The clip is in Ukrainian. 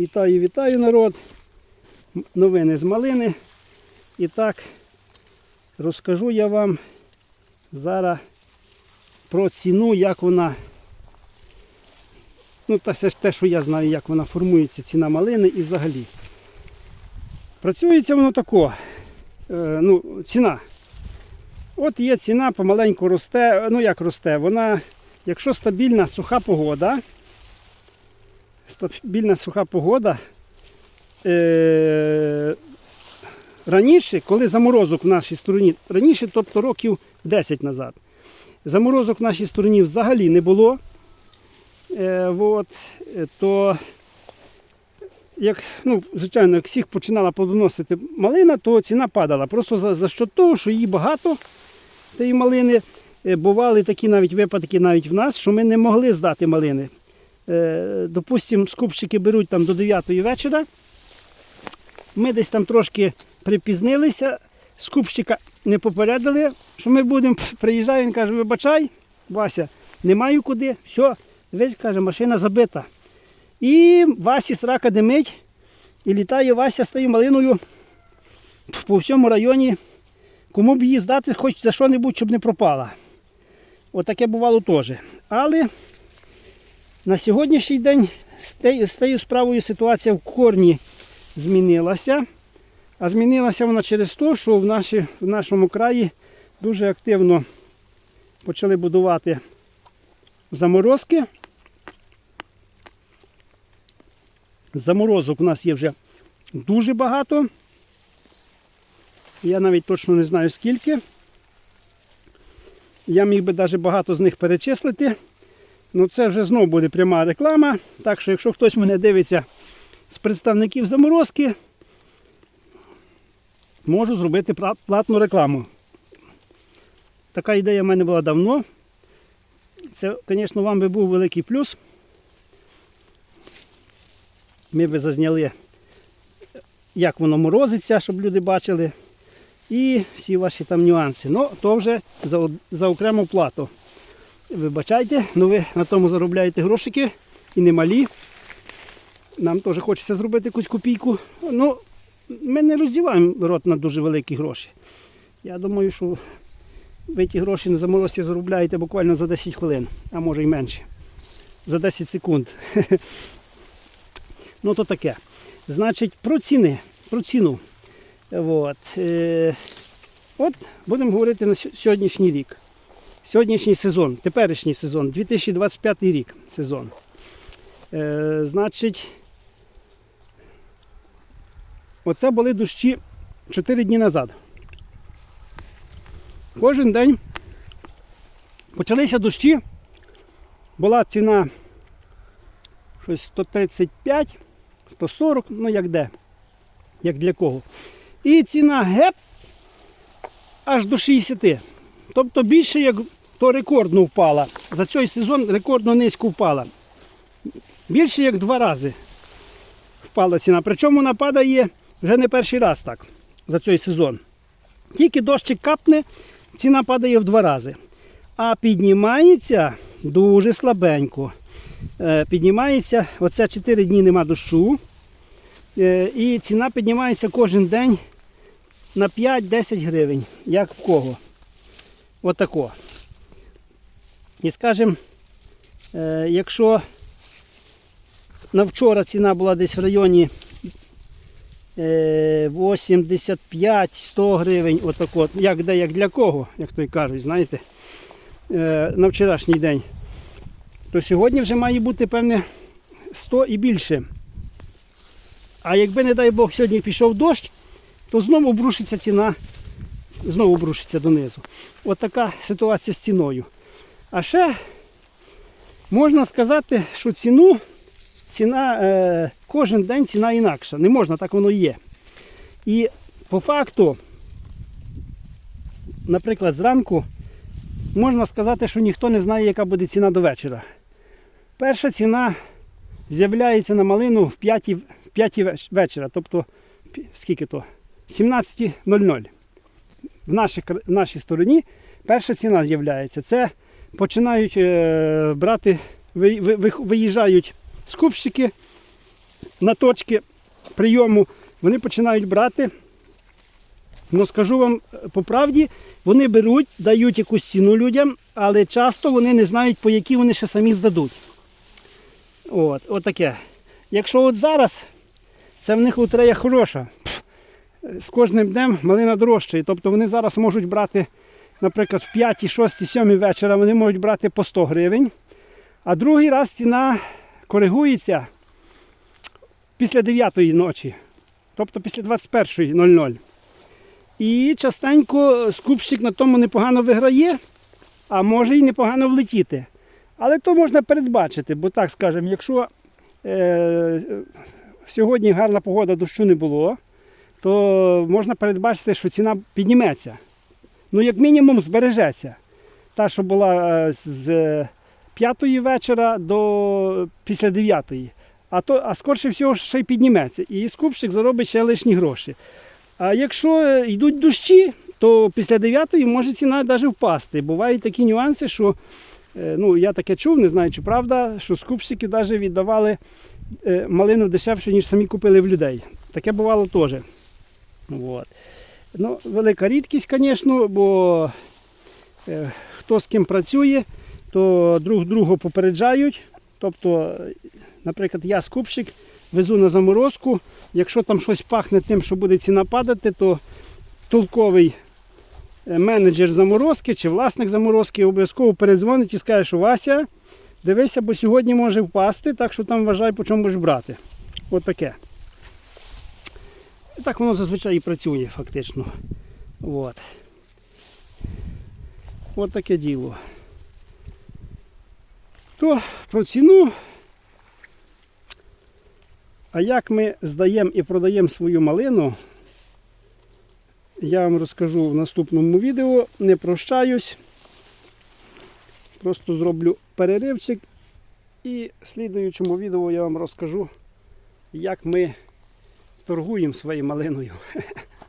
Вітаю, вітаю народ. Новини з малини. І так, розкажу я вам зараз про ціну, як вона. Ну, це ж те, що я знаю, як вона формується, ціна малини і взагалі. Працюється воно тако. Е, ну, ціна. От є ціна, помаленьку росте. Ну як росте? Вона, якщо стабільна суха погода, стабільна суха погода. Е, раніше, коли заморозок в нашій стороні, раніше, тобто років 10 назад, заморозок в нашій стороні взагалі не було. Е, от, е, то, як, ну, звичайно, як всіх починала плодоносити малина, то ціна падала. Просто за, за що того, що її багато, тієї малини. Е, Бували такі навіть випадки навіть в нас, що ми не могли здати малини. Е, Допустимо, скупщики беруть там до 9 вечора. Ми десь там трошки припізнилися, скупщика не попередили, що ми будемо. Приїжджає, він каже, вибачай, Вася, не маю куди. Все, дивись, каже, машина забита. І Васі срака димить, і літає Вася з тою малиною по всьому районі. Кому б її здати, хоч за що-небудь, щоб не пропала. Отаке бувало теж. Але на сьогоднішній день з тією справою ситуація в корні змінилася. А змінилася вона через те, що в, наші, в нашому краї дуже активно почали будувати заморозки. Заморозок у нас є вже дуже багато. Я навіть точно не знаю скільки. Я міг би навіть багато з них перечислити. Ну це вже знову буде пряма реклама. Так що, якщо хтось мене дивиться з представників заморозки, можу зробити платну рекламу. Така ідея в мене була давно. Це, звісно, вам би був великий плюс. Ми би зазняли, як воно морозиться, щоб люди бачили. І всі ваші там нюанси. Ну, то вже за, за окрему плату. Вибачайте, ну ви на тому заробляєте грошики і немалі. Нам теж хочеться зробити якусь копійку. Ну, ми не роздіваємо рот на дуже великі гроші. Я думаю, що ви ті гроші на заморозці заробляєте буквально за 10 хвилин, а може й менше. За 10 секунд. Ну, то таке. Значить, про ціни. Про ціну. От, е, от будемо говорити на сьогоднішній рік. Сьогоднішній сезон, теперішній сезон, 2025 рік сезон. Е, значить, оце були дощі 4 дні назад. Кожен день почалися дощі. Була ціна щось 135, 140, ну як де, як для кого. І ціна геп аж до 60. Тобто більше як то рекордно впала. За цей сезон рекордно низько впала. Більше як два рази впала ціна. Причому вона падає вже не перший раз так за цей сезон. Тільки дощик капне, ціна падає в два рази. А піднімається дуже слабенько. Е, Піднімається, оце 4 дні нема дощу. Е, І ціна піднімається кожен день на 5-10 гривень. Як в кого. Отако. І скажімо, е, якщо на вчора ціна була десь в районі е, 85-100 гривень, отако, як де, як для кого, як той кажуть, знаєте, е, на вчорашній день, то сьогодні вже має бути певне 100 і більше. А якби, не дай Бог, сьогодні пішов дощ, то знову обрушиться ціна, знову обрушиться донизу. От така ситуація з ціною. А ще можна сказати, що ціну, ціна, е, кожен день ціна інакша. Не можна, так воно і є. І по факту, наприклад, зранку можна сказати, що ніхто не знає, яка буде ціна до вечора. Перша ціна з'являється на малину в 5, 5 вечора, тобто скільки то? 17.00. В нашій, в нашій стороні перша ціна з'являється. Це починають е, брати, ви- ви- ви- виїжджають скупщики на точки прийому, вони починають брати. Ну, скажу вам по правді, вони беруть, дають якусь ціну людям, але часто вони не знають, по якій вони ще самі здадуть. От, от таке. Якщо от зараз це в них лотерея хороша, з кожним днем малина дорожчає. Тобто вони зараз можуть брати, наприклад, в 5, 6, 7 вечора вони можуть брати по 100 гривень, а другий раз ціна коригується після 9 ночі, тобто після 21.00. І частенько скупщик на тому непогано виграє, а може і непогано влетіти. Але то можна передбачити, бо так скажемо, якщо е, сьогодні гарна погода, дощу не було, то можна передбачити, що ціна підніметься. Ну, як мінімум, збережеться. Та, що була е, з 5 вечора до після 9. А, то, а скорше всього ще й підніметься. І скупщик заробить ще лишні гроші. А якщо е, йдуть дощі, то після 9 може ціна навіть впасти. Бувають такі нюанси, що е, ну, я таке чув, не знаю, чи правда, що скупщики навіть віддавали е, малину дешевше, ніж самі купили в людей. Таке бувало теж. От. Ну, велика рідкість, звісно, бо е, хто з ким працює, то друг другу попереджають. Тобто, наприклад, я скупщик, везу на заморозку. Якщо там щось пахне тим, що буде ціна падати, то толковий е, менеджер заморозки чи власник заморозки обов'язково передзвонить і скаже, що Вася, дивися, бо сьогодні може впасти, так що там вважай, по чому будеш брати. От таке. І так воно зазвичай і працює фактично. От. От таке діло. То про ціну. А як ми здаємо і продаємо свою малину, я вам розкажу в наступному відео. Не прощаюсь. Просто зроблю переривчик і в слідуючому відео я вам розкажу, як ми торгуємо своєю малиною.